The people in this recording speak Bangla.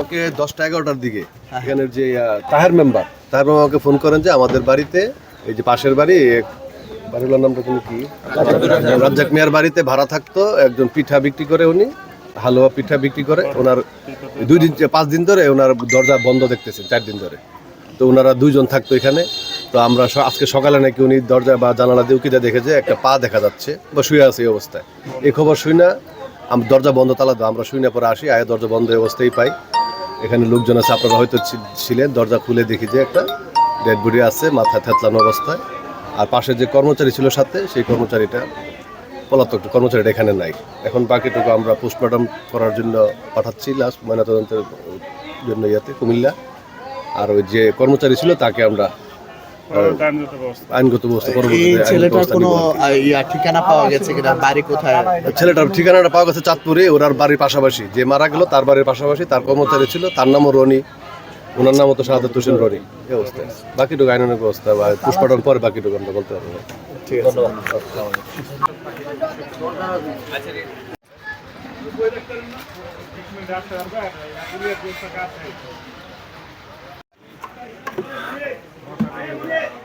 ওকে দশটা এগারোটার দিকে, এখানের যে তাহের মেম্বার তাহের মেম্বার আমাকে ফোন করেন যে আমাদের বাড়িতে, এই যে পাশের বাড়ি বাড়িগুলোর নামটা তুমি কি? রাজ্জাক মিয়ার বাড়িতে ভাড়া থাকতো, একজন পিঠা বিক্রি করে উনি, হালুয়া পিঠা বিক্রি করে, ওনার দুই দিন, পাঁচ দিন ধরে ওনার দরজা বন্ধ দেখতেছেন চার দিন ধরে। তো ওনারা দুইজন থাকতো এখানে তো আমরা আজকে সকালে নাকি উনি দরজা বা জানালা দিয়ে উকিতে দেখেছে একটা পা দেখা যাচ্ছে, বা শুয়ে আছে এই অবস্থায়। এই খবর শুই না দরজা বন্ধ, তালা দাও, আমরা শুই না, পরে আসি, আয় দরজা বন্ধ অবস্থায় পাই। এখানে লোকজন আছে, আপনারা হয়তো ছিলেন, দরজা খুলে দেখি যে একটা ডেড বডি আছে মাথা থেতলানো অবস্থায়। আর পাশে যে কর্মচারী ছিল সাথে, সেই কর্মচারীটা পলাতক, কর্মচারীটা এখানে নাই। এখন বাকিটুকু আমরা পোস্টমর্টম করার জন্য পাঠাচ্ছি লাস্ট ময়নাতদন্তের জন্য ইয়াতে, কুমিল্লা। আর ওই যে কর্মচারী ছিল, তাকে আমরা আইনগত ব্যবস্থা। পরবর্তীতে ছেলেটার কোনো ইয়া ঠিকানা পাওয়া গেছে কিনা? বাড়ি কোথায়? ছেলেটার ঠিকানাটা পাওয়া গেছে চাঁদপুরে ওনার বাড়ির পাশাপাশি। যে মারা গেল তার বাড়ির পাশাপাশি তার কর্মচারী ছিল তার নামও রনি। ওনার নামও তো সাদাত হোসেন রনি। এই অবস্থা বাকিটুকু অনেক অবস্থা বা পুষ্পাটন পরে বাকিটুকু আমরা বলতে পারব। ঠিক আছে। ধন্যবাদ। আচ্ছা।